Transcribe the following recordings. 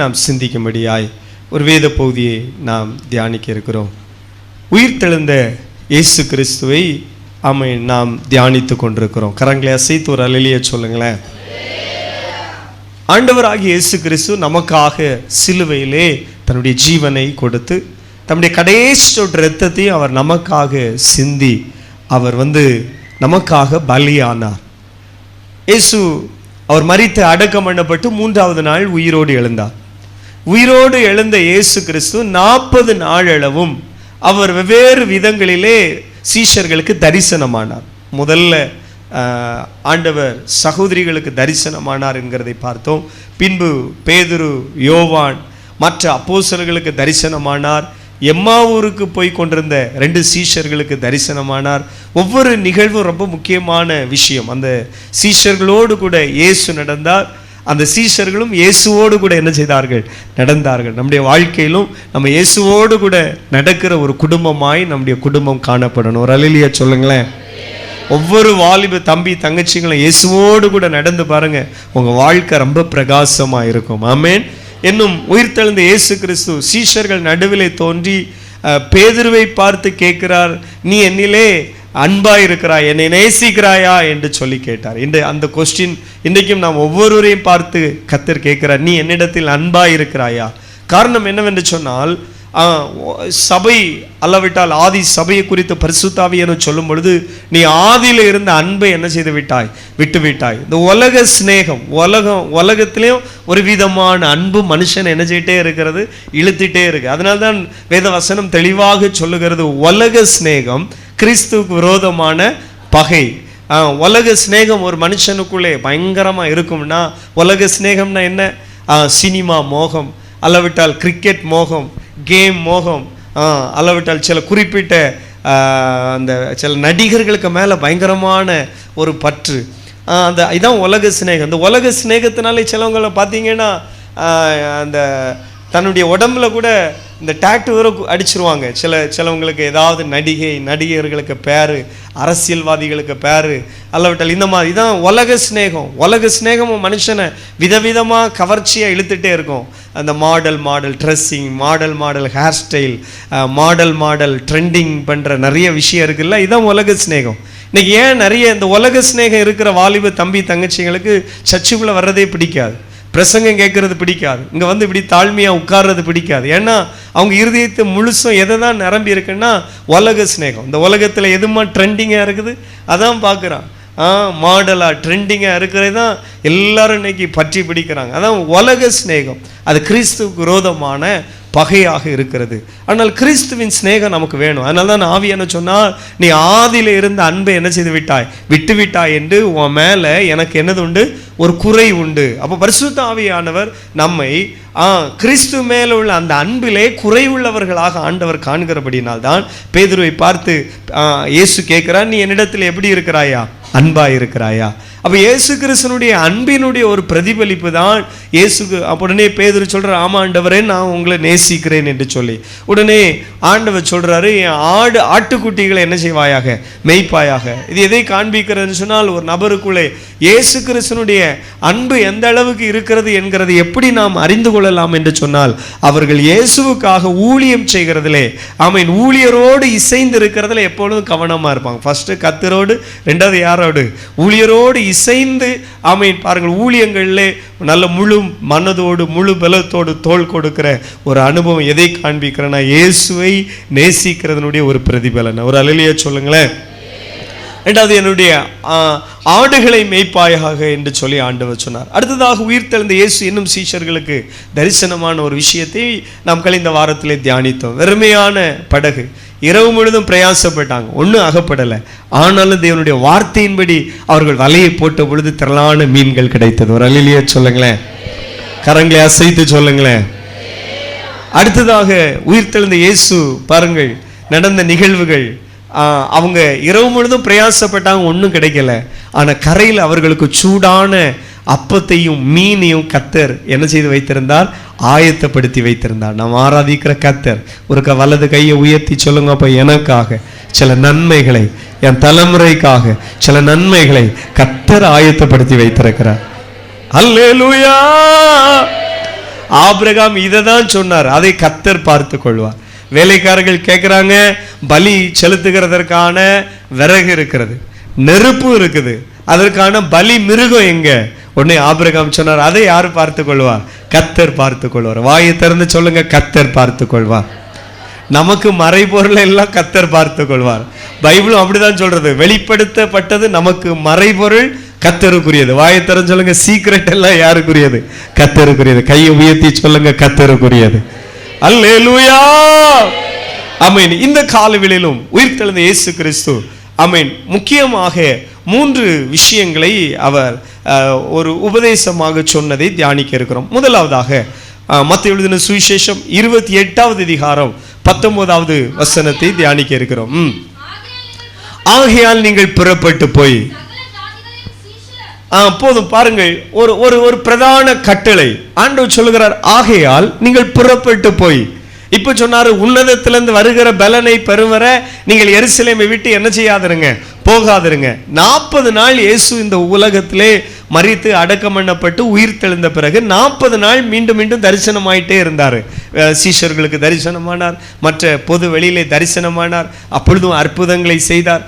நாம் சிந்திக்கும்படியாய் ஒரு வேத பகுதியை நாம் தியானிக்க இருக்கிறோம். உயிர்த்தெழுந்த இயேசு கிறிஸ்துவை ஆமை நாம் தியானித்து கொண்டிருக்கிறோம். கரங்களை அசைத்து ஒரு அலையிலேயே சொல்லுங்களேன். ஆண்டவராகிய இயேசு கிறிஸ்து நமக்காக சிலுவையிலே தன்னுடைய ஜீவனை கொடுத்து தம்முடைய கடைசி சொட்டு இரத்தத்தையும் அவர் நமக்காக சிந்தி அவர் வந்து நமக்காக பலியானார். இயேசு அவர் மறித்து அடக்கம் பண்ணப்பட்டு மூன்றாவது நாள் உயிரோடு எழுந்தார். உயிரோடு எழுந்த இயேசு கிறிஸ்து நாற்பது நாளளவும் அவர் வெவ்வேறு விதங்களிலே சீஷர்களுக்கு தரிசனமானார். முதல்ல ஆண்டவர் சகோதரிகளுக்கு தரிசனமானார் என்கிறதை பார்த்தோம். பின்பு பேதுரு யோவான் மற்ற அப்போசர்களுக்கு தரிசனமானார். எம்மாவூருக்கு போய் கொண்டிருந்த ரெண்டு சீஷர்களுக்கு தரிசனமானார். ஒவ்வொரு நிகழ்வும் ரொம்ப முக்கியமான விஷயம். அந்த சீஷர்களோடு கூட இயேசு நடந்தார். அந்த சீஷர்களும் இயேசுவோடு கூட என்ன செய்தார்கள்? நடந்தார்கள். நம்முடைய வாழ்க்கையிலும் நம்ம இயேசுவோடு கூட நடக்கிற ஒரு குடும்பமாய் நம்முடைய குடும்பம் காணப்படணும். ஒரு அலிலியா சொல்லுங்களேன். ஒவ்வொரு வாலிப தம்பி தங்கச்சிங்களும் இயேசுவோடு கூட நடந்து பாருங்க. உங்க வாழ்க்கை ரொம்ப பிரகாசமா இருக்கும். ஆமேன். என்னும் உயிர்த்தெழுந்த இயேசு கிறிஸ்து சீஷர்கள் நடுவிலே தோன்றி பேதுருவை பார்த்து கேட்கிறார் நீ என்னிலே அன்பா இருக்கிறாய் என்னை நேசிக்கிறாயா என்று சொல்லி கேட்டார். இந்த அந்த கொஸ்டின் இன்றைக்கும் நாம் ஒவ்வொருவரையும் பார்த்து கத்தர் கேட்கிறார் நீ என்னிடத்தில் அன்பா இருக்கிறாயா? காரணம் என்னவென்று சொன்னால் சபை அல்லவிட்டால் ஆதி சபையை குறித்து பரிசுத்தாவியன்னு சொல்லும் பொழுது நீ ஆதியில் இருந்த அன்பை என்ன செய்து விட்டாய்? விட்டு விட்டாய். இந்த உலக சிநேகம் உலகம் உலகத்திலையும் ஒரு விதமான அன்பு மனுஷன் என்ன செய்யிட்டே இருக்கிறது? இழுத்துட்டே இருக்கு. அதனால தான் வேத வசனம் தெளிவாக சொல்லுகிறது உலக சிநேகம் கிறிஸ்துவுக்கு விரோதமான பகை. உலக சிநேகம் ஒரு மனுஷனுக்குள்ளே பயங்கரமாக இருக்கும்னா உலக சிநேகம்னா என்ன? சினிமா மோகம் அல்லவிட்டால் கிரிக்கெட் மோகம் கேம் மோகம் அளவிட்டால் அல்லவிட்டால் சில குறிப்பிட்ட அந்த சில நடிகர்களுக்கு மேலே பயங்கரமான ஒரு பற்று. அந்த இதான் உலக சிநேகம். இந்த உலக சிநேகத்தினாலே சிலவங்களை பார்த்தீங்கன்னா அந்த தன்னுடைய உடம்புல கூட இந்த டேட்டு வர அடிச்சிருவாங்க. சில சிலவங்களுக்கு ஏதாவது நடிகை நடிகர்களுக்கு பேர் அரசியல்வாதிகளுக்கு பேர் அல்லவிட்டால் இந்த மாதிரி இதான் உலக சிநேகம். உலக சிநேகமும் மனுஷனை விதவிதமாக கவர்ச்சியாக இழுத்துட்டே இருக்கும். அந்த model model dressing model model hair style model model trending பண்ணுற நிறைய விஷயம் இருக்குல்ல இதான் உலக சிநேகம். இன்றைக்கி ஏன் நிறைய இந்த உலக சிநேகம் இருக்கிற வாலிப தம்பி தங்கச்சிங்களுக்கு சர்ச்சுக்குள்ளே வர்றதே பிடிக்காது. பிரசங்கம் கேட்கறது பிடிக்காது. இங்கே வந்து இப்படி தாழ்மையாக உட்கார்றது பிடிக்காது. ஏன்னா அவங்க இருதயத்தை முழுசும் எதை தான் நிரம்பி இருக்குன்னா உலக சிநேகம். இந்த உலகத்தில் எதுமா ட்ரெண்டிங்காக இருக்குது? அதான் பார்க்குறான் ஆ மாடலாக ட்ரெண்டிங்காக இருக்கிறது தான் எல்லாரும் இன்னைக்கு பற்றி பிடிக்கிறாங்க. அதான் உலக சிநேகம். அது கிறிஸ்துவுக்கு விரோதமான பகையாக இருக்கிறது. ஆனால் கிறிஸ்துவின் சிநேகம் நமக்கு வேணும். அதனால தான் என்ன சொன்னால் நீ ஆதியில் இருந்த அன்பை என்ன செய்து விட்டாய்? விட்டு விட்டாய் என்று உன் மேலே எனக்கு என்னது உண்டு? ஒரு குறை உண்டு. அப்போ பரிசுத்த ஆவியானவர் நம்மை ஆ கிறிஸ்து மேலே உள்ள அந்த அன்பிலே குறைவுள்ளவர்களாக ஆண்டவர் காண்கிறபடினால் தான் பேதுருவை பார்த்து இயேசு கேட்குறான் நீ என்னிடத்தில் எப்படி இருக்கிறாயா? அன்பாக இருக்கிறாயா. அப்போ இயேசு கிறிஸ்தனுடைய அன்பினுடைய ஒரு பிரதிபலிப்பு தான் இயேசுக்கு. அப்ப உடனே பேதுரு சொல்றார் ஆமா ஆண்டவரே நான் உங்களை நேசிக்கிறேன் என்று சொல்லி. உடனே ஆண்டவர் சொல்கிறாரு என் ஆடு ஆட்டுக்குட்டிகளை என்ன செய்வாயாக? மெய்ப்பாயாக? இது எதை காண்பிக்கிறதுன்னு சொன்னால் ஒரு நபருக்குள்ளே இயேசு கிறிஸ்தனுடைய அன்பு எந்த அளவுக்கு இருக்கிறது என்கிறது எப்படி நாம் அறிந்து கொள்ளலாம் என்று சொன்னால் அவர்கள் இயேசுவுக்காக ஊழியம் செய்கிறதிலே ஆமீன் ஊழியரோடு இசைந்து இருக்கிறதுல எப்பொழுதும் கவனமாக இருப்பாங்க. ஃபர்ஸ்ட் கத்தரோடு ரெண்டாவது யாரோடு? ஊழியரோடு இசைந்து ஆமீன் பாருங்கள் ஊழியங்களிலே நல்ல முழு மனதோடு முழு பலத்தோடு தோள் கொடுக்கிற ஒரு அனுபவம் எதை காண்பிக்கிறேன்னா இயேசுவை நேசிக்கிறதனுடைய ஒரு பிரதிபலன். ஒரு அலையிலேயே சொல்லுங்களேன். ரெண்டாவது என்னுடைய ஆடுகளை மேய்ப்பாயாக என்று சொல்லி ஆண்டவர் சொன்னார். அடுத்ததாக உயிர்த்தெழுந்த இயேசு இன்னும் சீஷர்களுக்கு தரிசனமான ஒரு விஷயத்தை நாம் கழிந்த வாரத்திலே தியானித்தோம். வெறுமையான படகு. இரவு முழுதும் பிரயாசப்பட்டாங்க. ஒன்றும் அகப்படலை. ஆனாலும் தேவனுடைய வார்த்தையின்படி அவர்கள் வலையை போட்ட பொழுது திரளான மீன்கள் கிடைத்தது. ஒரு அலிலியா சொல்லுங்களேன். கரங்களை அசைத்து சொல்லுங்களேன். அடுத்ததாக உயிர்த்தெழுந்த இயேசு பாருங்கள். நடந்த நிகழ்வுகள். அவங்க இரவு முழுதும் பிரயாசப்பட்டாங்க ஒன்றும் கிடைக்கல. ஆனால் கரையில் அவர்களுக்கு சூடான அப்பத்தையும் மீனையும் கத்தர் என்ன செய்து வைத்திருந்தார்? ஆயத்தப்படுத்தி வைத்திருந்தார். நாம் ஆராதிக்கிற கத்தர் ஒரு க வலது கையை உயர்த்தி சொல்லுங்க அப்போ எனக்காக சில நன்மைகளை என் தலைமுறைக்காக சில நன்மைகளை கத்தர் ஆயத்தப்படுத்தி வைத்திருக்கிறார். அல்லேலூயா! ஆபிரகாம் இதை தான் சொன்னார். அதை கத்தர் பார்த்து கொள்வார். வேலைக்காரர்கள் கேட்குறாங்க பலி செலுத்துகிறதற்கான விறகு இருக்கிறது நெருப்பு இருக்குது அதற்கான பலி மிருகம் எங்க? உடனே ஆபிரகாம் சொன்னார் அதை யார் பார்த்து கொள்வார்? கத்தர் பார்த்து கொள்வார். வாயை திறந்து சொல்லுங்க கத்தர் பார்த்து கொள்வார். நமக்கு மறைபொருள் எல்லாம் கத்தர் பார்த்து கொள்வார். பைபிளும் அப்படிதான் சொல்றது. வெளிப்படுத்தப்பட்டது நமக்கு மறைபொருள் கத்தருக்குரியது வாயை திறந்து சொல்லுங்க சீக்ரெட் எல்லாம் யாருக்குரியது? கத்தருக்குரியது கையை உயர்த்தி சொல்லுங்க கத்தருக்குரியது அல்லேலூயா அமீன் இந்த காலவெளியிலும் உயிர்த்தெழுந்த இயேசு கிறிஸ்து அமீன் முக்கியமாக மூன்று விஷயங்களை அவர் ஒரு உபதேசமாக சொன்னதை தியானிக்க இருக்கிறோம். முதலாவதாக மத்திய எழுதின சுவிசேஷம் இருபத்தி எட்டாவது அதிகாரம் பத்தொன்பதாவது வசனத்தை தியானிக்க இருக்கிறோம். ஆகையால் நீங்கள் புறப்பட்டு போய் போதும் பாருங்கள். ஒரு ஒரு ஒரு பிரதான கட்டளை. ஆண்டவர் சொல்லுகிறார் ஆகையால் நீங்கள் புறப்பட்டு போய் இப்ப சொன்னாரு உன்னதத்திலிருந்து வருகிற பலனை பெறுவர நீங்கள் எருசலேமை விட்டு என்ன செய்யாதிருங்க? போகாதிருங்க. நாற்பது நாள் இயேசு இந்த உலகத்திலே மறித்து அடக்கம் பண்ணப்பட்டு உயிர் தெழுந்த பிறகு நாற்பது நாள் மீண்டும் மீண்டும் தரிசனமாயிட்டே இருந்தார். சீஷர்களுக்கு தரிசனமானார் மற்ற பொது வெளியிலே தரிசனமானார் அப்பொழுதும் அற்புதங்களை செய்தார்.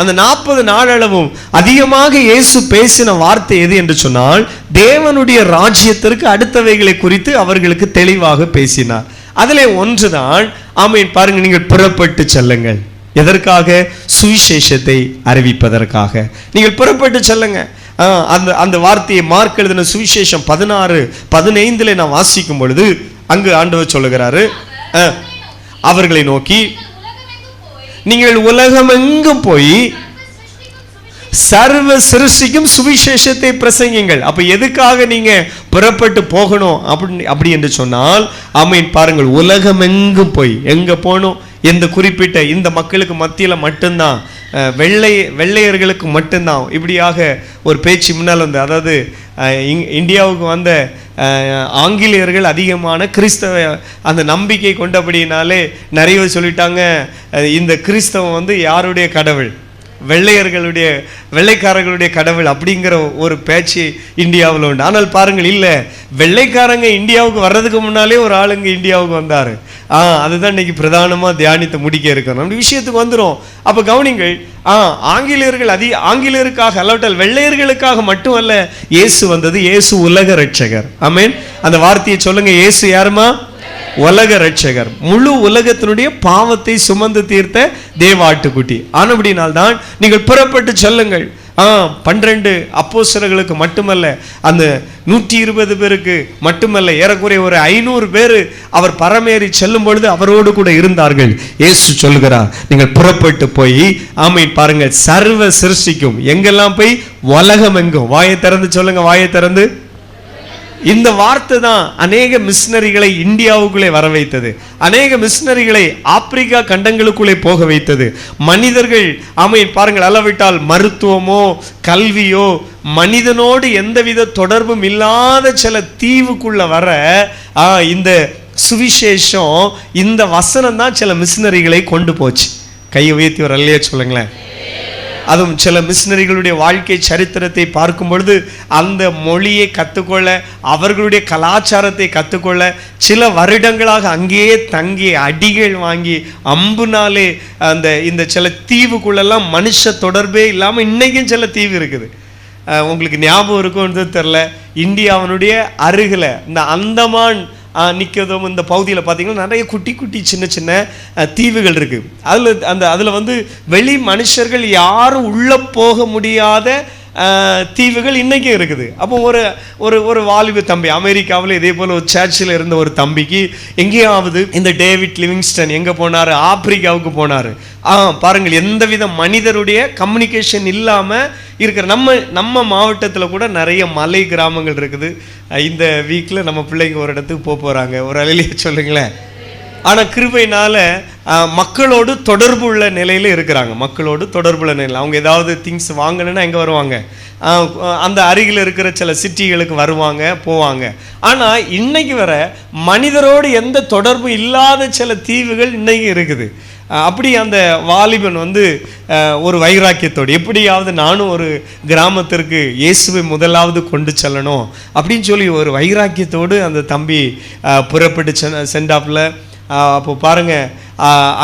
அந்த நாற்பது நாளளவும் அதிகமாக இயேசு பேசின வார்த்தை எது என்று சொன்னால் தேவனுடைய ராஜ்யத்திற்கு அடுத்தவைகளை குறித்து அவர்களுக்கு தெளிவாக பேசினார். அதில் ஒன்றுதான். ஆமீன். பாருங்க நீங்கள் புறப்பட்டு செல்லுங்கள். எதற்காக? சுவிசேஷத்தை அறிவிப்பதற்காக. நீங்கள் புறப்பட்டு செல்லுங்க. ஆ, அந்த அந்த வார்த்தையை மார்க் எழுதின சுவிசேஷம் பதினாறு பதினைந்தில் நான் வாசிக்கும் பொழுது அங்கு ஆண்டவர் சொல்லுகிறாரு ஆ, அவர்களை நோக்கி நீங்கள் உலகமெங்கும் போய் சர்வ சிருஷ்டிக்கும் சுவிசேஷத்தை பிரசங்கிங்கள் அப்ப எதுக்காக நீங்க புறப்பட்டு போகணும்? அப்படின்னு அப்படி என்று சொன்னால் ஆமீன் பாருங்கள் உலகமெங்கும் போய் எங்க போகணும்? இந்த குறிப்பிட்ட இந்த மக்களுக்கு மத்தியில் மட்டும்தான் வெள்ளை வெள்ளையர்களுக்கு மட்டும்தான் இப்படியாக ஒரு பேச்சு முன்னால் வந்து அதாவது இங்- இந்தியாவுக்கு வந்த ஆங்கிலேயர்கள் அதிகமான கிறிஸ்தவ அந்த நம்பிக்கை கொண்டபடினாலே நிறைய சொல்லிட்டாங்க இந்த கிறிஸ்தவம் வந்து யாருடைய கடவுள்? வெள்ளையர்களுடைய வெள்ளைக்காரர்களுடைய கடவுள் அப்படிங்கிற ஒரு பேச்சு இந்தியாவில் உண்டு. ஆனால் பாருங்கள் இல்லை வெள்ளைக்காரங்க இந்தியாவுக்கு வர்றதுக்கு முன்னாலே ஒரு ஆளுங்க இந்தியாவுக்கு வந்தார். ஆ அதுதான் இன்னைக்கு பிரதானமாக தியானித்து முடிக்க இருக்கிறோம். நம்ம விஷயத்துக்கு வந்துடும் அப்போ கவனிங்கள் ஆ ஆங்கிலேயர்கள் அதி ஆங்கிலேயருக்காக அல்லாவிட்டால் வெள்ளையர்களுக்காக மட்டுமல்ல இயேசு வந்தது இயேசு உலக ரட்சகர் ஆமென். அந்த வார்த்தையை சொல்லுங்கள் இயேசு யாருமா? உலக ரட்சகர் முழு உலகத்தினுடைய பாவத்தை சுமந்து தீர்த்த தேவாட்டுக்குட்டி. ஆனபடினால் தான் நீங்கள் புறப்பட்டு செல்லுங்கள். ஆ பன்னிரெண்டு அப்போசர்களுக்கு மட்டுமல்ல அந்த நூற்றி இருபது பேருக்கு மட்டுமல்ல ஏறக்குறைய ஒரு ஐநூறு பேர் அவர் பரமேறி செல்லும் பொழுது அவரோடு கூட இருந்தார்கள். ஏசு சொல்கிறார் நீங்கள் புறப்பட்டு போய் ஆமை பாருங்கள் சர்வ சிருஷ்டிக்கும். எங்கெல்லாம் போய்? உலகம் எங்கும் வாயை திறந்து சொல்லுங்க வாயை திறந்து. இந்த வார்த்தை தான் அநேக மிஷினரிகளை இந்தியாவுக்குள்ளே வர வைத்தது அநேக மிஷினரிகளை ஆப்பிரிக்கா கண்டங்களுக்குள்ளே போக வைத்தது. மனிதர்கள் ஆமை பாருங்கள் அளவிட்டால் மருத்துவமோ கல்வியோ மனிதனோடு எந்தவித தொடர்பும் இல்லாத சில தீவுக்குள்ள வர இந்த சுவிசேஷம் இந்த வசனம் தான் சில மிஷினரிகளை கொண்டு போச்சு. கையை உயர்த்தி ஒரு அல்லையே சொல்லுங்களேன். அதுவும் சில மிஷினரிகளுடைய வாழ்க்கை சரித்திரத்தை பார்க்கும் பொழுது அந்த மொழியை கற்றுக்கொள்ள அவர்களுடைய கலாச்சாரத்தை கற்றுக்கொள்ள சில வருடங்களாக அங்கேயே தங்கி அடிகள் வாங்கி அம்புனாலே அந்த இந்த சில தீவுக்குள்ளெல்லாம் மனுஷ தொடர்பே இல்லாமல் இன்றைக்கும் சில தீவு இருக்குது. உங்களுக்கு ஞாபகம் இருக்கும்னு தெரில. இந்தியாவினுடைய அருகில் இந்த அந்தமான் நிற்கிறதும் இந்த பகுதியில் பார்த்தீங்கன்னா நிறைய குட்டி குட்டி சின்ன சின்ன தீவுகள் இருக்குது அதில் அந்த அதில் வந்து வெளி மனுஷர்கள் யாரும் உள்ளே போக முடியாத தீவுகள் இன்றைக்கும் இருக்குது. அப்போ ஒரு ஒரு ஒரு வாலிபு தம்பி அமெரிக்காவில் இதே போல் ஒரு சர்ச்சில் இருந்த ஒரு தம்பிக்கு எங்கேயாவது இந்த டேவிட் லிவிங்ஸ்டன் எங்கே போனார்? ஆப்பிரிக்காவுக்கு போனார். ஆ பாருங்கள் எந்தவித மனிதருடைய கம்யூனிகேஷன் இல்லாமல் இருக்கிற நம்ம நம்ம மாவட்டத்தில் கூட நிறைய மலை கிராமங்கள் இருக்குது. இந்த வீக்கில் நம்ம பிள்ளைங்க ஒரு இடத்துக்கு போக போகிறாங்க ஒரு அலையிலேயே சொல்லுங்களேன். ஆனால் கிருபையினால் மக்களோடு தொடர்பு உள்ள நிலையில் இருக்கிறாங்க. மக்களோடு தொடர்புள்ள நிலையில். அவங்க ஏதாவது திங்ஸ் வாங்கணுன்னா எங்கே வருவாங்க? அந்த அருகில் இருக்கிற சில சிட்டிகளுக்கு வருவாங்க போவாங்க. ஆனால் இன்னைக்கு வர மனிதரோடு எந்த தொடர்பும் இல்லாத சில தீவுகள் இன்னைக்கு இருக்குது. அப்படி அந்த வாலிபன் வந்து ஒரு வைராக்கியத்தோடு எப்படியாவது நானும் ஒரு கிராமத்திற்கு இயேசுவை முதலாவது கொண்டு செல்லணும் அப்படின்னு சொல்லி ஒரு வைராக்கியத்தோடு அந்த தம்பி புறப்பட்டு சென் சென்டாப்பில் அப்போ பாருங்கள்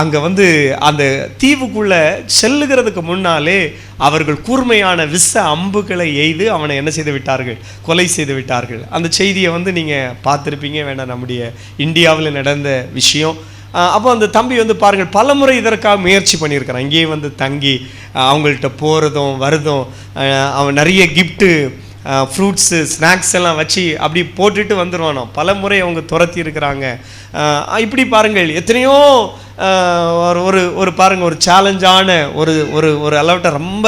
அங்கே வந்து அந்த தீவுக்குள்ளே செல்லுகிறதுக்கு முன்னாலே அவர்கள் கூர்மையான விஷ அம்புகளை எய்து அவனை என்ன செய்து விட்டார்கள்? கொலை செய்து விட்டார்கள். அந்த செய்தியை வந்து நீங்கள் பார்த்துருப்பீங்க வேண்டாம் நம்முடைய இந்தியாவில் நடந்த விஷயம். அப்போ அந்த தம்பி வந்து பாருங்கள் பலமுறை இதற்காக முயற்சி பண்ணியிருக்கிறான். இங்கேயே வந்து தங்கி அவங்கள்ட்ட போகிறதும் வருதும் அவன் நிறைய கிஃப்ட்டு ஃப்ரூட்ஸு ஸ்நாக்ஸ் எல்லாம் வச்சு அப்படி போட்டுட்டு வந்துடுவானோ பல முறை அவங்க துரத்தி இருக்கிறாங்க. இப்படி பாருங்கள் எத்தனையோ ஒரு ஒரு ஒரு பாருங்கள் ஒரு சேலஞ்சான ஒரு ஒரு ஒரு அளவிட்ட ரொம்ப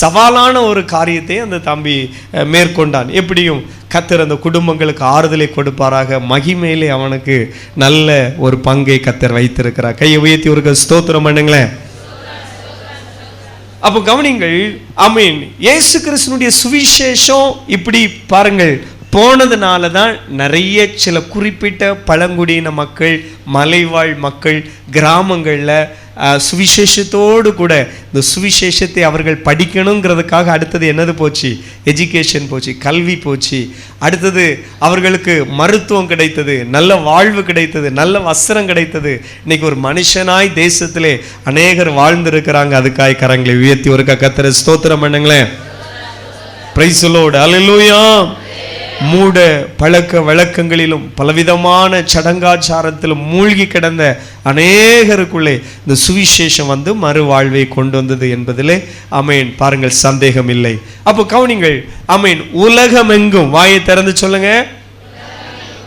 சவாலான ஒரு காரியத்தை அந்த தம்பி மேற்கொண்டான். எப்படியும் கத்தர் அந்த குடும்பங்களுக்கு ஆறுதலை கொடுப்பாராக. மகிமையிலே அவனுக்கு நல்ல ஒரு பங்கை கத்தர் வைத்திருக்கிறார். கையை உயர்த்தி ஒரு ஸ்தோத்திரம் பண்ணுங்களேன். அப்போ கவனிங்கள் ஐ மீன் இயேசு கிறிஸ்தனுடைய சுவிசேஷம் இப்படி பாருங்கள். போனதுனால தான் நிறைய சில குறிப்பிட்ட பழங்குடியின மக்கள் மலைவாழ் மக்கள் கிராமங்களில் சுவிசேஷத்தோடு கூட இந்த சுவிசேஷத்தை அவர்கள் படிக்கணுங்கிறதுக்காக அடுத்தது என்னது போச்சு? எஜுகேஷன் போச்சு கல்வி போச்சு. அடுத்தது அவர்களுக்கு மருத்துவம் கிடைத்தது நல்ல வாழ்வு கிடைத்தது நல்ல வஸ்திரம் கிடைத்தது. இன்னைக்கு ஒரு மனுஷனாய் தேசத்திலே அநேகர் வாழ்ந்திருக்கிறாங்க. அதுக்காய் கரங்களை உயர்த்தி ஒரு கத்திர ஸ்தோத்திரம் பண்ணுங்களேன். பிரைஸ் லோடு அல்லேலூயா மூட பழக்க வழக்கங்களிலும் பலவிதமான சடங்காச்சாரத்திலும் மூழ்கி கிடந்த அநேகருக்குள்ளே இந்த சுவிசேஷம் வந்து மறுவாழ்வை கொண்டு வந்தது என்பதிலே அமேன். பாருங்கள் சந்தேகம் இல்லை. அப்போ கவுனிங்கள் அமேன் உலகமெங்கும் வாயை திறந்து சொல்லுங்க.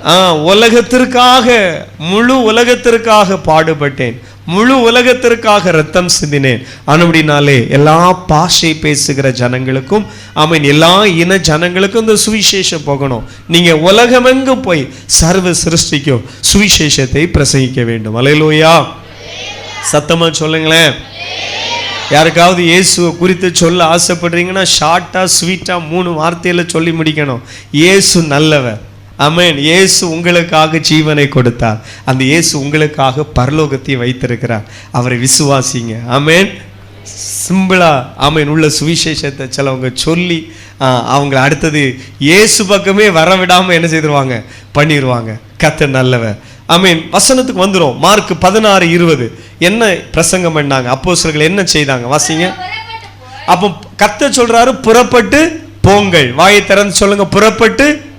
ஆ உலகத்திற்காக முழு உலகத்திற்காக பாடுபட்டேன். முழு உலகத்திற்காக ரத்தம் சிந்தினேன். அனுபடினாலே எல்லா பாஷை பேசுகிற ஜனங்களுக்கும் ஆமீன் எல்லா இன ஜனங்களுக்கும் இந்த சுவிசேஷம் போகணும். நீங்க உலகமெங்கும் போய் சர்வ சிருஷ்டிக்கும் சுவிசேஷத்தை பிரசங்கிக்க வேண்டும். அலையிலோயா. சத்தமா சொல்லுங்களேன். யாருக்காவது இயேசுவை குறித்து சொல்ல ஆசைப்படுறீங்கன்னா ஷார்ட்டா ஸ்வீட்டா மூணு வார்த்தையில சொல்லி முடிக்கணும். இயேசு நல்லவர். அமேன் இயேசு உங்களுக்காக ஜீவனை கொடுத்தார். அந்த இயேசு உங்களுக்காக பரலோகத்தை வைத்திருக்கிறார். அவரை விசுவாசிங்க. அமேன் சிம்பிளா அமேன் உள்ள சுவிசேஷத்தை சிலவங்க சொல்லி அவங்களை அவங்கள அடுத்தது இயேசு பக்கமே வர என்ன செய்திருவாங்க? பண்ணிடுவாங்க கத்த நல்லவன் அமீன் வசனத்துக்கு வந்துடும் மார்க் பதினாறு இருபது. என்ன பிரசங்கம் பண்ணாங்க? அப்போஸ்தலர்கள் என்ன செய்தாங்க? வாசிங்க. அப்போ கத்த சொல்றாரு புறப்பட்டு போங்கள். வாயை திறந்து சொல்லுங்க புறப்பட்டு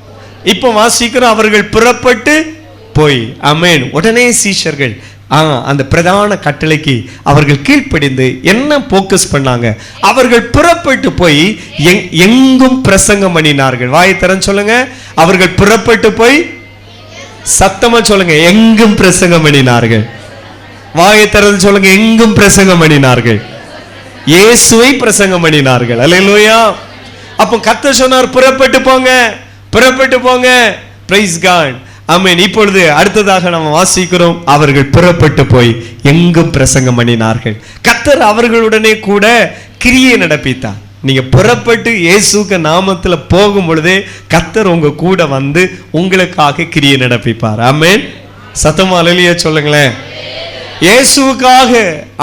இப்போ வாசிக்கிறோம் அவர்கள் புறப்பட்டு போய். அமேன் உடனே சீஷர்கள் ஆ அந்த பிரதான கட்டளைக்கு அவர்கள் கீழ்ப்படிந்து என்ன போக்கஸ் பண்ணாங்க? அவர்கள் புறப்பட்டு போய் எங்- எங்கும் பிரசங்கம் பண்ணினார்கள். வாயை திறந்து சொல்லுங்க. அவர்கள் புறப்பட்டு போய் சத்தமா சொல்லுங்க. எங்கும் பிரசங்கம் பண்ணினார்கள். வாயை திறந்து சொல்லுங்க. எங்கும் பிரசங்கம் பண்ணினார்கள். இயேசுவை பிரசங்கம் பண்ணினார்கள். லோயா அப்போ கத்த சொன்னார் புறப்பட்டு போங்க. புறப்பட்டு போங்க. பிரைஸ் காட் அமீன் இப்பொழுது அடுத்ததாக நம்ம வாசிக்கிறோம். அவர்கள் புறப்பட்டு போய் எங்கும் பிரசங்கம் பண்ணினார்கள். கத்தர் அவர்களுடனே கூட கிரியை நடப்பித்தார். நீங்க புறப்பட்டு இயேசுக்கு நாமத்துல போகும் பொழுதே கத்தர் உங்க கூட வந்து உங்களுக்காக கிரியை நடப்பிப்பார். ஆமென் சத்தமா அலலியா சொல்லுங்களேன். இயேசுவுக்காக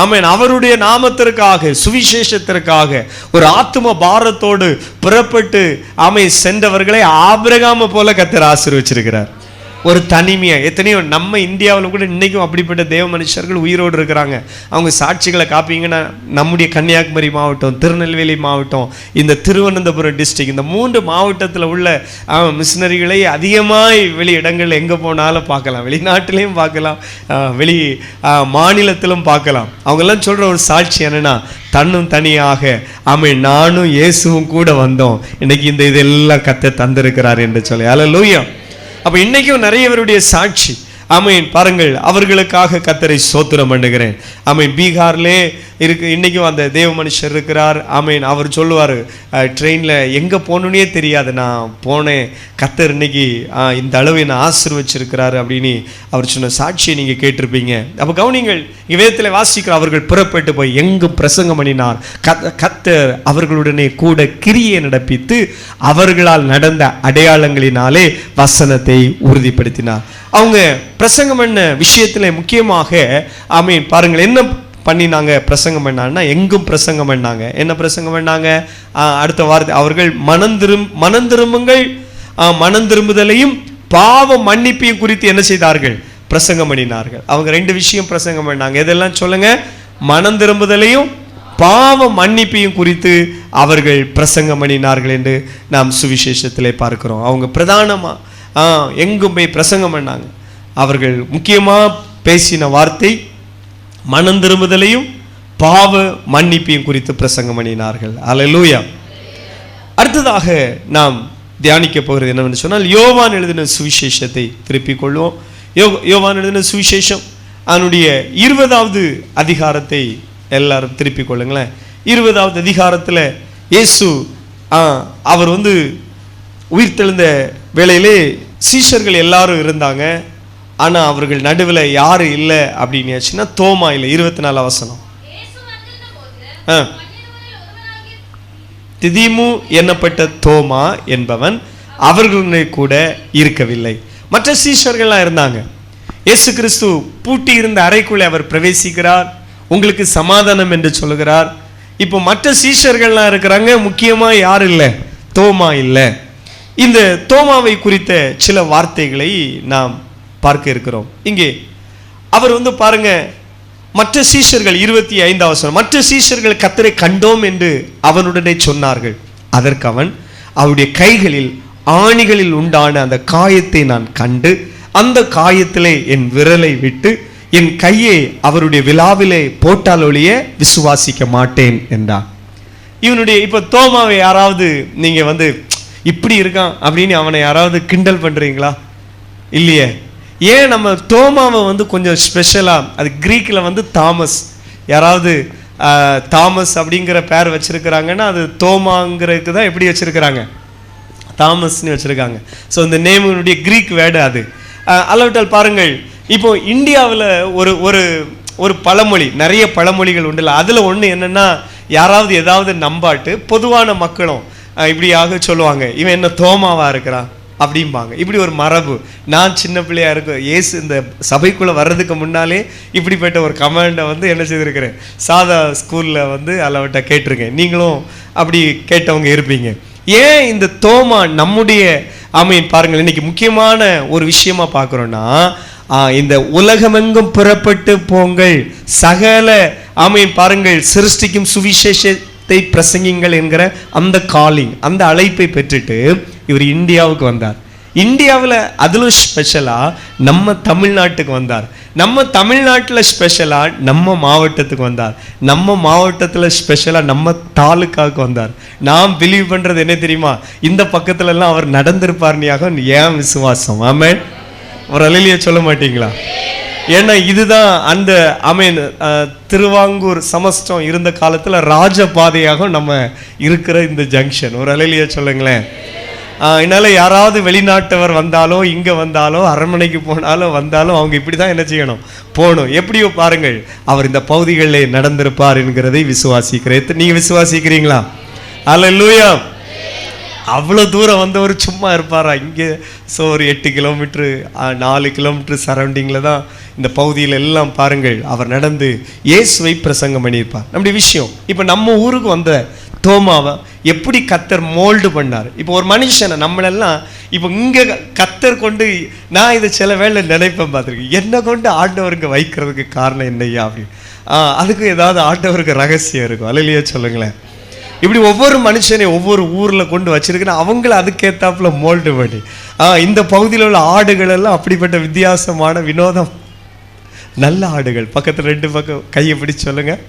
ஆமென் அவருடைய நாமத்திற்காக சுவிசேஷத்திற்காக ஒரு ஆத்ம பாரத்தோடு புறப்பட்டு ஆமை சென்றவர்களை ஆபிரகாம போல கத்தர் ஆசீர்வச்சிருக்கிறார். ஒரு தனிமையாக எத்தனையோ நம்ம இந்தியாவில் கூட இன்றைக்கும் அப்படிப்பட்ட தேவ மனுஷர்கள் உயிரோடு இருக்கிறாங்க. அவங்க சாட்சிகளை காப்பீங்கன்னா நம்முடைய கன்னியாகுமரி மாவட்டம் திருநெல்வேலி மாவட்டம் இந்த திருவனந்தபுரம் டிஸ்ட்ரிக் இந்த மூன்று மாவட்டத்தில் உள்ள மிஷினரிகளை அதிகமாக வெளி இடங்கள்ல எங்கே போனாலும் பார்க்கலாம். வெளிநாட்டிலையும் பார்க்கலாம். வெளி மாநிலத்திலும் பார்க்கலாம். அவங்கெல்லாம் சொல்கிற ஒரு சாட்சி என்னென்னா தன்னும் தனியாக ஆமை நானும் இயேசுவும் கூட வந்தோம். இன்னைக்கு இந்த இதெல்லாம் கத்தை தந்திருக்கிறார் என்று சொல்லி. அல்ல அப்போ இன்னைக்கும் நிறையவருடைய சாட்சி. அமீன் பாருங்கள் அவர்களுக்காக கத்தரை சோத்திரம் பண்ணுகிறேன். அமீன் பீகார்லே இருக்கு இன்னைக்கும் அந்த தேவ மனுஷர் இருக்கிறார். அமீன் அவர் சொல்லுவார் ட்ரெயினில் எங்கே போகணுன்னே தெரியாது. நான் போனேன். கத்தர் இன்னைக்கு இந்த அளவு என்னை ஆசிர்வச்சிருக்கிறாரு அப்படின்னு அவர் சொன்ன சாட்சியை நீங்கள் கேட்டிருப்பீங்க. அப்போ கவனிங்கள் இங்கே வேதத்தில் வாசிக்கிற அவர்கள் புறப்பட்டு போய் எங்கும் பிரசங்கம் பண்ணினார். கத்த கத்தர் அவர்களுடனே கூட கிரியை நடப்பித்து அவர்களால் நடந்த அடையாளங்களினாலே வசனத்தை உறுதிப்படுத்தினார். அவங்க பிரசங்கம் பண்ண விஷயத்தில் முக்கியமாக ஐ மீன் பாருங்கள் என்ன பண்ணினாங்க பிரசங்கம் பண்ணாங்கன்னா எங்கும் பிரசங்கம் பண்ணாங்க. என்ன பிரசங்கம் பண்ணாங்க? அடுத்த வாரத்தை அவர்கள் மனம் திரும் மனம் திரும்புங்கள் மனம் திரும்புதலையும் பாவ மன்னிப்பையும் குறித்து என்ன செய்தார்கள்? பிரசங்கம் பண்ணினார்கள். அவங்க ரெண்டு விஷயம் பிரசங்கம் பண்ணாங்க. இதெல்லாம் சொல்லுங்க? மனம் திரும்புதலையும் பாவ மன்னிப்பையும் குறித்து அவர்கள் பிரசங்கம் பண்ணினார்கள் என்று நாம் சுவிசேஷத்திலே பார்க்கிறோம். அவங்க பிரதானமாக எங்கும் போய் பிரசங்கம் பண்ணாங்க. அவர்கள் முக்கியமாக பேசின வார்த்தை மனம் திரும்புதலையும் பாவ மன்னிப்பையும் குறித்து பிரசங்கம் பண்ணினார்கள். அலலூயா அடுத்ததாக நாம் தியானிக்க போகிறது என்னவென்று சொன்னால் யோவான் எழுதின சுவிசேஷத்தை திருப்பிக் கொள்வோம். யோ யோவான் எழுதின சுவிசேஷம் அதனுடைய இருபதாவது அதிகாரத்தை எல்லாரும் திருப்பிக் கொள்ளுங்களேன். இருபதாவது அதிகாரத்தில் இயேசு ஆ, அவர் வந்து உயிர்த்தெழுந்த வேளையிலே சீஷர்கள் எல்லாரும் இருந்தாங்க. ஆனால் அவர்கள் நடுவில் யாரும் இல்லை அப்படின்னாச்சுன்னா தோமா இல்லை இருபத்தி நாலு அவசனம். ஆ. திதிமு என்னப்பட்ட தோமா என்பவன் அவர்களுடைய கூட இருக்கவில்லை. மற்ற சீஷர்கள்லாம் இருந்தாங்க. இயேசு கிறிஸ்து பூட்டி இருந்த அறைக்குள்ளே அவர் பிரவேசிக்கிறார். உங்களுக்கு சமாதானம் என்று சொல்லுகிறார். இப்போ மற்ற சீஷர்கள்லாம் இருக்கிறாங்க முக்கியமாக யார் இல்லை? தோமா இல்லை. இந்த தோமாவை குறித்த சில வார்த்தைகளை நாம் பார்க்க இருக்கிறோம். இங்கே அவர் வந்து பாருங்க மற்ற சீஷர்கள் இருபத்தி ஐந்தாவது வசனம் மற்ற சீஷர்கள் கத்தரை கண்டோம் என்று அவனுடனே சொன்னார்கள். அதற்கு அவன் அவருடைய கைகளில் ஆணிகளில் உண்டான அந்த காயத்தை நான் கண்டு அந்த காயத்திலே என் விரலை விட்டு என் கையை அவருடைய விழாவிலே போட்டாலொழிய விசுவாசிக்க மாட்டேன் என்றான். இவனுடைய இப்போ தோமாவை யாராவது நீங்கள் வந்து இப்படி இருக்கான் அப்படின்னு அவனை யாராவது கிண்டல் பண்ணுறீங்களா இல்லையே. ஏன் நம்ம தோமாவை வந்து கொஞ்சம் ஸ்பெஷலாக அது க்ரீக்கில் வந்து தாமஸ் யாராவது தாமஸ் அப்படிங்கிற பேர் வச்சுருக்கிறாங்கன்னா அது தோமாங்கிறதுக்கு தான் எப்படி வச்சுருக்கிறாங்க? தாமஸ்னு வச்சுருக்காங்க. ஸோ இந்த நேமுடைய க்ரீக் வேர்டு அது. அளவிட்டால் பாருங்கள். இப்போ இந்தியாவில் ஒரு ஒரு ஒரு பழமொழி நிறைய பழமொழிகள் உண்டுல்ல அதில் ஒன்று என்னென்னா யாராவது ஏதாவது நம்பாட்டு பொதுவான மக்களும் இப்படியாக சொல்லுவாங்க. இவன் என்ன தோமாவா இருக்கிறான் அப்படிம்பாங்க. இப்படி ஒரு மரபு. நான் சின்ன பிள்ளையா இருக்க இயேசு இந்த சபைக்குள்ள வர்றதுக்கு முன்னாலே இப்படிப்பட்ட ஒரு கமாண்டை வந்து என்ன செய்திருக்கிறேன். சாதா ஸ்கூல்ல வந்து அளவட்ட கேட்டிருக்கேன். நீங்களும் அப்படி கேட்டவங்க இருப்பீங்க. ஏன் இந்த தோமா நம்முடைய ஆமீன் பாருங்கள் இன்னைக்கு முக்கியமான ஒரு விஷயமா பார்க்குறோன்னா இந்த உலகமெங்கும் புறப்பட்டு போங்கள். சகல ஆமீன் பாருங்கள் சிருஷ்டிக்கும் சுவிசேஷத்தை பிரசங்கிங்கள் என்கிற அந்த காலிங் அந்த அழைப்பை பெற்றுட்டு இவர் இந்தியாவுக்கு வந்தார். இந்தியாவில் அதிலும் ஸ்பெஷலாக நம்ம தமிழ்நாட்டுக்கு வந்தார். நம்ம தமிழ்நாட்டில் ஸ்பெஷலாக நம்ம மாவட்டத்துக்கு வந்தார். நம்ம மாவட்டத்தில் ஸ்பெஷலாக நம்ம தாலுக்காவுக்கு வந்தார். நாம் பிலீவ் பண்ணுறது என்ன தெரியுமா? இந்த பக்கத்துல எல்லாம் அவர் நடந்திருப்பார்னியாக ஏன் விசுவாசம். ஆமே ஒரு அலிலியை சொல்ல மாட்டீங்களா? ஏன்னா இதுதான் அந்த அமீன் திருவாங்கூர் சமஸ்டம் இருந்த காலத்தில் ராஜபாதையாக நம்ம இருக்கிற இந்த ஜங்ஷன் ஒரு அலையிலேயே சொல்லுங்களேன். என்னால் யாராவது வெளிநாட்டவர் வந்தாலும் இங்கே வந்தாலும் அரண்மனைக்கு போனாலும் வந்தாலும் அவங்க இப்படி தான் என்ன செய்யணும்? போகணும். எப்படியோ பாருங்கள் அவர் இந்த பகுதிகளில் நடந்திருப்பார் என்கிறதை விசுவாசிக்கிறேன். நீங்கள் விசுவாசிக்கிறீங்களா? அல்லேலூயா அவ்வளோ தூரம் வந்தவர் சும்மா இருப்பாரா? இங்கே ஸோ ஒரு எட்டு கிலோமீட்ரு நாலு கிலோமீட்ரு சரௌண்டிங்கில் தான் இந்த பகுதியில் எல்லாம் பாருங்கள் அவர் நடந்து இயேசுவை பிரசங்கம் பண்ணியிருப்பார். நம்முடைய விஷயம் இப்போ நம்ம ஊருக்கு வந்த தோமாவை எப்படி கத்தர் மோல்டு பண்ணார்? இப்போ ஒரு மனுஷனை நம்மளெல்லாம் இப்போ இங்கே கத்தர் கொண்டு நான் இதை சில வேளை நினைப்பேன் பார்த்துருக்கேன். என்னை கொண்டு ஆண்டவருக்கு வைக்கிறதுக்கு காரணம் என்னையா அப்படின்னு. அதுக்கு ஏதாவது ஆண்டவருக்கு ரகசியம் இருக்கும். அலையிலேயே சொல்லுங்களேன். இப்படி ஒவ்வொரு மனுஷனையும் ஒவ்வொரு ஊரில் கொண்டு வச்சிருக்கேன் அவங்கள அதுக்கேத்தாப்புல மோல்டு பண்ணி. ஆ இந்த பகுதியில் உள்ள ஆடுகள் எல்லாம் அப்படிப்பட்ட வித்தியாசமான வினோதம். நல்ல ஆடுகள். பக்கத்தில் ரெண்டு பக்கம் கையை பிடிச்சு சொல்லுங்க.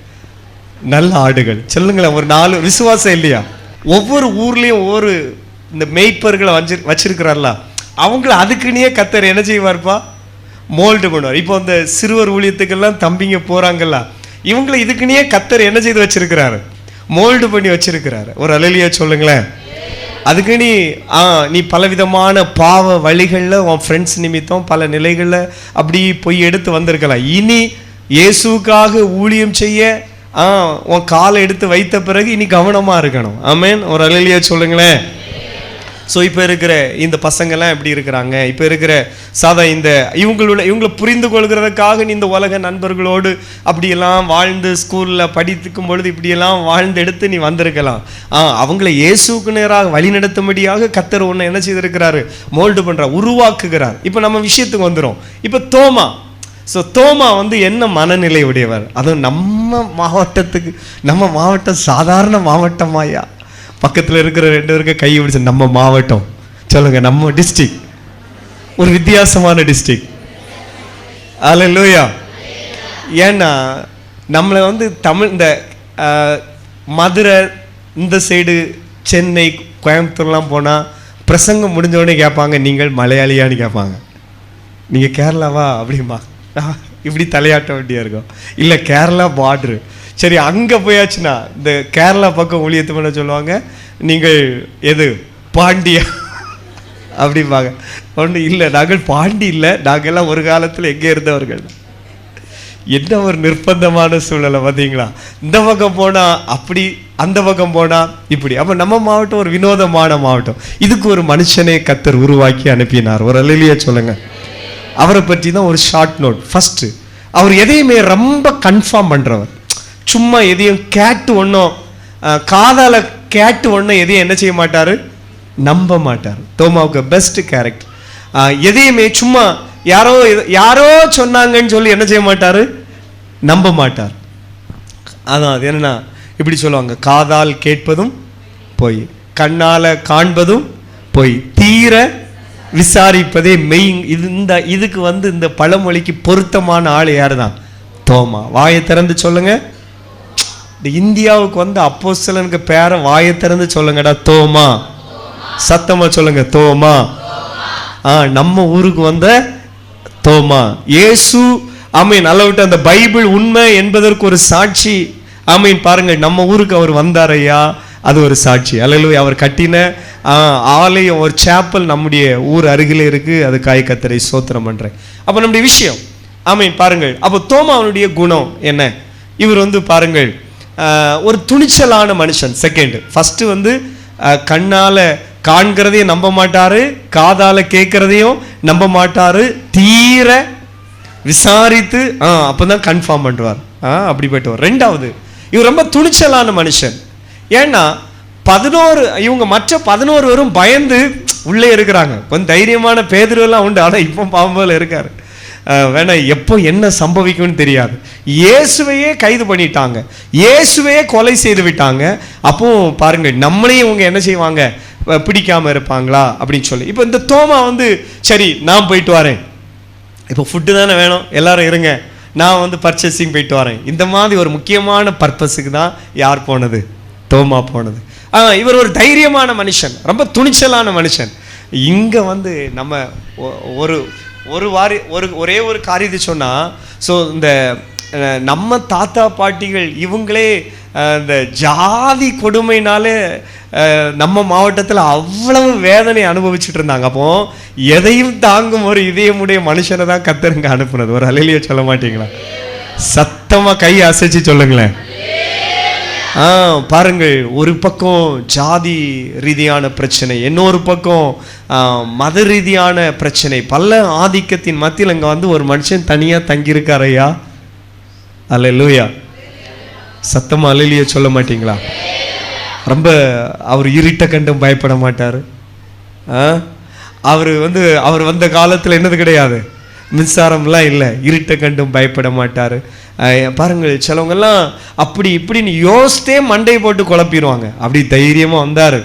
நல்ல ஆடுகள். சொல்லுங்களேன் ஒரு நாலு விசுவாசம் இல்லையா? ஒவ்வொரு ஊர்லேயும் ஒவ்வொரு இந்த மேய்ப்பர்களை வச்சு வச்சிருக்கிறார்ல. அவங்கள அதுக்குன்னே கத்தர் என்ன செய்வார்ப்பா? மோல்டு பண்ணுவார். இப்போ அந்த சிறுவர் ஊழியத்துக்கெல்லாம் தம்பிங்க போகிறாங்கல்ல இவங்களை இதுக்குன்னே கத்தர் என்ன செய்து வச்சிருக்கிறாரு? மோல்டு பண்ணி வச்சிருக்கிறாரு. ஒரு அலலியா சொல்லுங்களேன். அதுக்கு நீ ஆ நீ பலவிதமான பாவ வழிகளில் உன் ஃப்ரெண்ட்ஸ் நிமித்தம் பல நிலைகளில் அப்படி போய் எடுத்து வந்திருக்கலாம். இனி இயேசுக்காக ஊழியம் செய்ய ஆ உன் காலை எடுத்து வைத்த பிறகு இனி கவனமாக இருக்கணும். ஆமேன். ஒரு அலலியா சொல்லுங்களேன். ஸோ இப்போ இருக்கிற இந்த பசங்கெல்லாம் எப்படி இருக்கிறாங்க? இப்போ இருக்கிற சாதா இந்த இவங்களோட இவங்களை புரிந்து கொள்கிறதுக்காக நீ இந்த உலக நண்பர்களோடு அப்படியெல்லாம் வாழ்ந்து ஸ்கூலில் படித்துக்கும் பொழுது இப்படியெல்லாம் வாழ்ந்து எடுத்து நீ வந்திருக்கலாம். ஆ அவங்கள இயேசுக்கு நேராக வழிநடத்தும்படியாக கத்தர் ஒன்று என்ன செய்திருக்கிறாரு? மோல்டு பண்ணுறார் உருவாக்குகிறார். இப்போ நம்ம விஷயத்துக்கு வந்துடும் இப்போ தோமா. ஸோ தோமா வந்து என்ன மனநிலை உடையவர் அதுவும் நம்ம மாவட்டத்துக்கு நம்ம மாவட்டம் சாதாரண மாவட்டமாயா பக்கத்தில் இருக்கிற ரெண்டு பேருக்கு கை பிடிச்ச நம்ம மாவட்டம். சொல்லுங்க நம்ம டிஸ்ட்ரிக் ஒரு வித்தியாசமான டிஸ்ட்ரிக் அதில் லூயா ஏன்னா நம்மளை வந்து தமிழ் இந்த மதுரை இந்த சைடு சென்னை கோயம்புத்தூர்லாம் போனால் பிரசங்கம் முடிஞ்சோடனே கேட்பாங்க நீங்கள் மலையாளியான்னு கேட்பாங்க. நீங்கள் கேரளாவா? அப்படிமா இப்படி தலையாட்ட வேண்டியா இருக்கும். இல்லை கேரளா பார்ட்ரு சரி அங்கே போயாச்சுன்னா இந்த கேரளா பக்கம் ஊழியத்து சொல்லுவாங்க நீங்கள் எது பாண்டியா? அப்படிம்பாங்க. ஒன்று இல்லை நாங்கள் பாண்டி இல்லை நாங்கள்லாம் ஒரு காலத்தில் எங்கே இருந்தவர்கள்? என்ன ஒரு நிர்பந்தமான சூழலை பார்த்தீங்களா இந்த பக்கம் போனால் அப்படி அந்த பக்கம் போனால் இப்படி. அப்போ நம்ம மாவட்டம் ஒரு வினோதமான மாவட்டம். இதுக்கு ஒரு மனுஷனை கத்தர் உருவாக்கி அனுப்பினார். ஒரு அலையிலேயே சொல்லுங்கள் அவரை பற்றி தான் ஒரு ஷார்ட் நோட் ஃபஸ்ட்டு அவர் எதையுமே ரொம்ப கன்ஃபார்ம் பண்ணுறவர் சும்மா எதையும் கேட்டு ஒன்றும் காதால கேட்டு ஒன்றும் எதையும் என்ன செய்ய மாட்டார்? நம்ப மாட்டார். தோமாவுக்கு பெஸ்ட் கேரக்டர் எதையுமே சும்மா யாரோ யாரோ சொன்னாங்கன்னு சொல்லி என்ன செய்ய மாட்டார்? நம்ப மாட்டார். அதான் அது என்னன்னா இப்படி சொல்லுவாங்க. காதால் கேட்பதும் பொய் கண்ணால் காண்பதும் பொய் தீர விசாரிப்பதே மெய். இது இந்த இதுக்கு வந்து இந்த பழமொழிக்கு பொருத்தமான ஆள் யார் தான் தோமா. வாயை திறந்து சொல்லுங்கள் இந்த இந்தியாவுக்கு வந்து சிலனுக்கு பேரை வாயை திறந்து சொல்லுங்கடா தோமா. சத்தமா சொல்லுங்க தோமா. ஆ நம்ம ஊருக்கு வந்த தோமா. இயேசு ஆமீன் நல்ல விட்டு அந்த பைபிள் உண்மை என்பதற்கு ஒரு சாட்சி. ஆமீன் பாருங்க நம்ம ஊருக்கு அவர் வந்தார் ஐயா. அது ஒரு சாட்சி. அல்ல அவர் கட்டின ஆலயம் ஒரு சேப்பல் நம்முடைய ஊர் அருகில் இருக்குது அது காய் கத்தரை சோத்திரம் பண்ணுறேன் அப்போ நம்முடைய விஷயம் ஆமீன் பாருங்கள். அப்போ தோமாவனுடைய குணம் என்ன? இவர் வந்து பாருங்கள் ஒரு துணிச்சலான மனுஷன். செகண்டு ஃபஸ்ட்டு வந்து கண்ணால் காண்கிறதையும் நம்ப மாட்டார் காதால் கேட்குறதையும் நம்ப மாட்டார் தீர விசாரித்து ஆ அப்போ தான் கன்ஃபார்ம் பண்ணுவார் ஆ அப்படிப்பட்டவர். ரெண்டாவது இவர் ரொம்ப துணிச்சலான மனுஷன். ஏன்னா பதினோரு இவங்க மற்ற பதினோரு வரும் பயந்து உள்ளே இருக்கிறாங்க. கொஞ்சம் தைரியமான பேதர்வெல்லாம் உண்டு ஆனால் இப்போ பாம்போல இருக்காரு. வேணா எப்போ என்ன சம்பவிக்கும்னு தெரியாது. இயேசுவையே கைது பண்ணிட்டாங்க. இயேசுவையே கொலை செய்து விட்டாங்க. அப்போ பாருங்க நம்மளையும் இவங்க என்ன செய்வாங்க? பிடிக்காமல் இருப்பாங்களா? அப்படின்னு சொல்லி. இப்போ இந்த தோமா வந்து சரி நான் போயிட்டு வரேன். இப்போ ஃபுட்டு தானே வேணும்? எல்லாரும் இருங்க. நான் வந்து பர்ச்சேசிங் போயிட்டு வரேன். இந்த மாதிரி ஒரு முக்கியமான பர்பஸுக்கு தான் யார் போனது? தோமா போனது. இவர் ஒரு தைரியமான மனுஷன். ரொம்ப துணிச்சலான மனுஷன். இங்கே வந்து நம்ம ஒ- ஒரு ஒரு வாரி ஒரு ஒரே ஒரு காரியத்தை சொன்னால் ஸோ இந்த நம்ம தாத்தா பாட்டிகள் இவங்களே இந்த ஜாதி கொடுமைனாலே நம்ம மாவட்டத்தில் அவ்வளவு வேதனை அனுபவிச்சுட்டு இருந்தாங்க. அப்போ எதையும் தாங்கும் ஒரு இதயமுடைய மனுஷனை தான் கத்தருங்க அனுப்புனது. ஒரு அலையிலேயே சொல்ல மாட்டீங்களா? சத்தமாக கை அசைச்சு சொல்லுங்களேன். பாருங்கள் ஒரு பக்கம் ஜாதி ரீதியான பிரச்சனை இன்னொரு பக்கம் மத ரீதியான பிரச்சனை. பல ஆதிக்கத்தின் மத்தியில் இங்கே வந்து ஒரு மனுஷன் தனியாக தங்கியிருக்காரையா அல்ல லூயா சத்தமாக அல்லையிலேயே சொல்ல மாட்டீங்களா? ரொம்ப அவர் இருட்ட கண்டும் பயப்பட மாட்டார். அவர் வந்து அவர் வந்த காலத்தில் என்னது கிடையாது? மின்சாரம்லாம் இல்லை. இருட்டை கண்டும் பயப்பட மாட்டார். பாருங்கள் சிலவங்கெல்லாம் அப்படி இப்படின்னு யோசித்தே மண்டை போட்டு குழப்பிடுவாங்க. அப்படி தைரியமாக வந்தார்.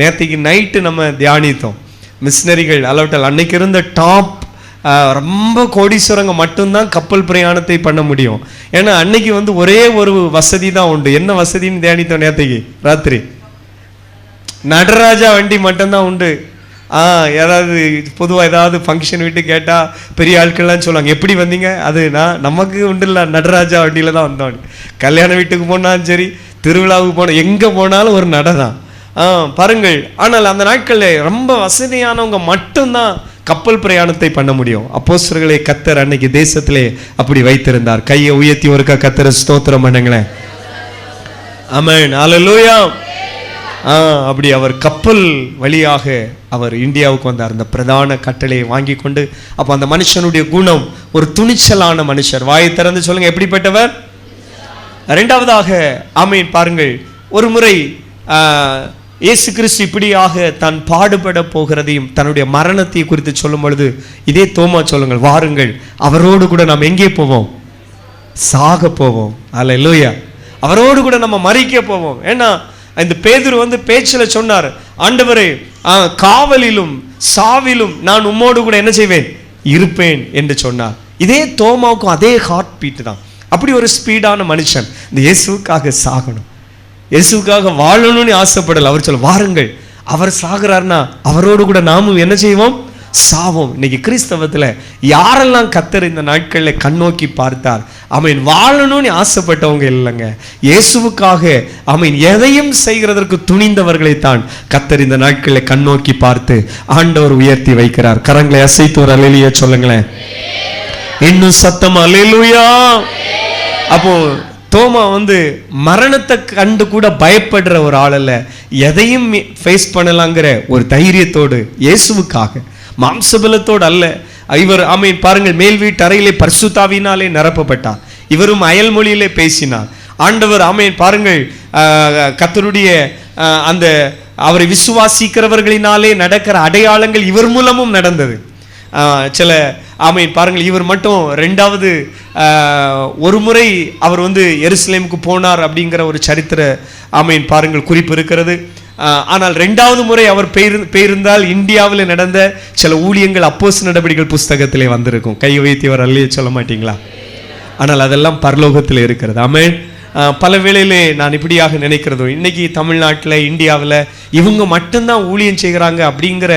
நேற்றுக்கு நைட்டு நம்ம தியானித்தோம். மிஷினரிகள் அலவட்டல் அன்னைக்கு இருந்த டாப் ரொம்ப கோடீஸ்வரங்க மட்டும்தான் கப்பல் பிரயாணத்தை பண்ண முடியும். ஏன்னா அன்னைக்கு வந்து ஒரே ஒரு வசதி தான் உண்டு. என்ன வசதின்னு தியானித்தோம் நேற்றுக்கு ராத்திரி. நடராஜா வண்டி மட்டும்தான் உண்டு. ஆ ஏதாவது பொதுவாக ஏதாவது ஃபங்க்ஷன் விட்டு கேட்டால் பெரிய ஆட்கள்லாம் சொல்லுவாங்க எப்படி வந்தீங்க? அது நான் நமக்கு உண்டு இல்லை நடராஜா வண்டியில் தான் வந்தோம் கல்யாண வீட்டுக்கு போனாலும் சரி திருவிழாவுக்கு போனால் எங்கே போனாலும் ஒரு நடை தான். ஆ பாருங்கள் ஆனால் அந்த நாட்களில் ரொம்ப வசதியானவங்க மட்டும்தான் கப்பல் பிரயாணத்தை பண்ண முடியும். அப்போஸ்டர்களை கத்தர் அன்னைக்கு தேசத்திலே அப்படி வைத்திருந்தார். கையை உயர்த்தி ஒருக்கா கத்தரை ஸ்தோத்திரம் பண்ணுங்களேன். அமேன் அலலூயா அப்படி அவர் கப்பல் வழியாக அவர் இந்தியாவுக்கு வந்தார். அந்த பிரதான கட்டளையை வாங்கி கொண்டு அப்போ அந்த மனுஷனுடைய குணம் ஒரு துணிச்சலான மனுஷர். வாயை திறந்து சொல்லுங்க எப்படிப்பட்டவர்? ரெண்டாவதாக ஆமீன் பாருங்கள். ஒரு முறை இயேசு கிறிஸ்து இப்படியாக தான் பாடுபட போகிறதையும் தன்னுடைய மரணத்தை குறித்து சொல்லும் பொழுது இதே தோமா சொல்லுங்கள் வாருங்கள் அவரோடு கூட நாம் எங்கே போவோம்? சாக போவோம். அல்ல அவரோடு கூட நம்ம மறிக்க போவோம். ஏன்னா இந்த பேதுரு வந்து பேச்சில் சொன்னார் ஆண்டவரே காவலிலும் சாவிலும் நான் உம்மோடு கூட என்ன செய்வேன்? இருப்பேன் என்று சொன்னார். இதே தோமாவுக்கும் அதே ஹார்ட் பீட் தான். அப்படி ஒரு ஸ்பீடான மனுஷன். இந்த இயேசுக்காக சாகணும். இயேசுக்காக வாழணும்னு ஆசைப்படல. அவர் சொல்ல வாருங்கள். அவர் சாகுறாருன்னா அவரோடு கூட நாமும் என்ன செய்வோம்? சாவோம். இன்னைக்கு கிறிஸ்தவத்துல யாரெல்லாம் கத்தர் இந்த நாட்களில் கண்ணோக்கி பார்த்தார்? அவன் வாழணும்னு ஆசைப்பட்டவங்க இல்லைங்க. இயேசுவுக்காக அவன் எதையும் செய்கிறதற்கு துணிந்தவர்களை தான் கத்தர் இந்த நாட்களில் கண்ணோக்கி பார்த்து ஆண்டவர் உயர்த்தி வைக்கிறார். கரங்களை அசைத்து ஒரு அலையிலேயே சொல்லுங்களேன். இன்னும் சத்தம் அலையிலுயா அப்போ தோமா வந்து மரணத்தை கண்டு கூட பயப்படுற ஒரு ஆள் அல்ல எதையும் ஃபேஸ் பண்ணலாங்கிற ஒரு தைரியத்தோடு இயேசுவுக்காக மாம்சபலத்தோடு அல்ல இவர் ஆமீன் பாருங்கள் மேல் வீட்டு அறையிலே பரிசுத்தாவினாலே நிரப்பப்பட்டார். இவரும் அயல் மொழியிலே பேசினார். ஆண்டவர் ஆமீன் பாருங்கள் கத்தருடைய அந்த அவரை விசுவாசிக்கிறவர்களினாலே நடக்கிற அடையாளங்கள் இவர் மூலமும் நடந்தது. சில ஆமை பாருங்கள் இவர் மட்டும் ரெண்டாவது ஒரு முறை அவர் வந்து எருசலேமுக்கு போனார் அப்படிங்கிற ஒரு சரித்திர ஆமையின் பாருங்கள் குறிப்பு இருக்கிறது. ஆனால் ரெண்டாவது முறை அவர் பெயர் பெயர்ந்தால் இந்தியாவில் நடந்த சில ஊழியங்கள் அப்போஸ் நடவடிக்கைகள் புஸ்தகத்திலே வந்திருக்கும். கை வைத்தியவர் அல்லையே சொல்ல மாட்டீங்களா? ஆனால் அதெல்லாம் பரலோகத்தில் இருக்கிறது. ஆமென். பல வேளையிலே நான் இப்படியாக நினைக்கிறதோ இன்னைக்கு தமிழ்நாட்டில் இந்தியாவில் இவங்க மட்டும்தான் ஊழியம் செய்கிறாங்க அப்படிங்கிற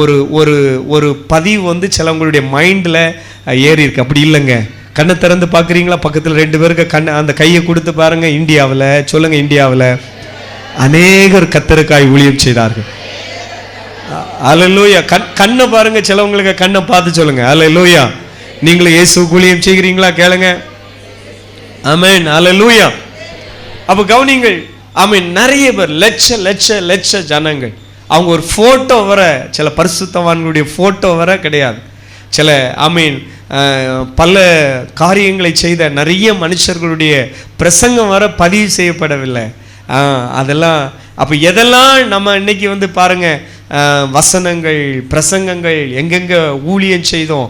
ஒரு ஒரு ஒரு பதிவு வந்து சிலவங்களுடைய மைண்டில் ஏறி இருக்கு. அப்படி இல்லைங்க. கண்ணை திறந்து பார்க்குறீங்களா? பக்கத்தில் ரெண்டு பேருக்கு கண்ணை அந்த கையை கொடுத்து பாருங்கள் இந்தியாவில். சொல்லுங்கள் இந்தியாவில். அநேகர் கத்தருக்காய் ஊழியம் செய்தார்கள். அலலூயா கண் கண்ணை பாருங்க சிலவங்களுக்கு கண்ணை பார்த்து சொல்லுங்க. அலலூயா நீங்களும் இயேசு ஊழியம் செய்கிறீங்களா? கேளுங்க. ஆமென் அலலூயா அப்போ கவனிங்கள் ஆமென் நிறைய பேர் லட்ச லட்ச லட்ச ஜனங்கள். அவங்க ஒரு ஃபோட்டோ வர சில பரிசுத்தவான்களுடைய ஃபோட்டோ வர கிடையாது. சில ஆமீன் பல காரியங்களை செய்த நிறைய மனுஷர்களுடைய பிரசங்கம் வர பதிவு செய்யப்படவில்லை. அதெல்லாம் அப்போ எதெல்லாம் நம்ம இன்னைக்கு வந்து பாருங்க வசனங்கள் பிரசங்கங்கள் எங்கெங்கே ஊழியம் செய்தோம்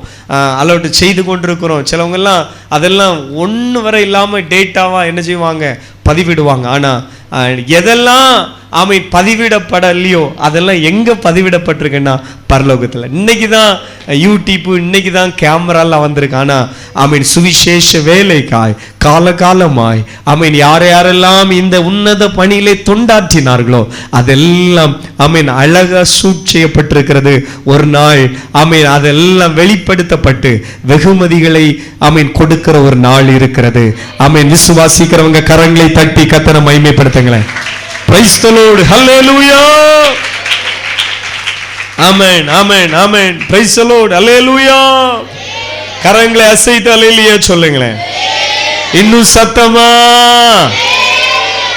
அலோட்டு செய்து கொண்டிருக்கிறோம் சிலவங்கெல்லாம் அதெல்லாம் ஒன்று வரை இல்லாமல் டேட்டாவாக என்ன செய்வாங்க? பதிவிடுவாங்க. ஆனால் எதெல்லாம் ஆமை பதிவிடப்படலையோ அதெல்லாம் எங்கே பதிவிடப்பட்டிருக்குன்னா பரலோகத்தில். இன்னைக்கு தான் யூடியூப்பு இன்னைக்கு தான் கேமராலாம் வந்திருக்கு. ஆனால் அவன் சுவிசேஷ வேலைக்காய் காலகாலமாய் அவன் யார் யாரெல்லாம் இந்த உன்னத பணியிலே தொண்டாற்றினார்களோ அதெல்லாம் அவன் அழகாக சூட் செய்யப்பட்டிருக்கிறது. ஒரு நாள் அவன் அதெல்லாம் வெளிப்படுத்தப்பட்டு வெகுமதிகளை அவன் கொடுக்கிற ஒரு நாள் இருக்கிறது. அவன் விசுவாசிக்கிறவங்க கரங்களை தட்டி கத்தனை மைமைப்படுத்துங்களேன் praise the lord hallelujah amen amen amen praise கரங்களை அசைத்து ஹalleluya சொல்லுங்களேன். இன்னும் சத்தமா?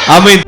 ஆமென்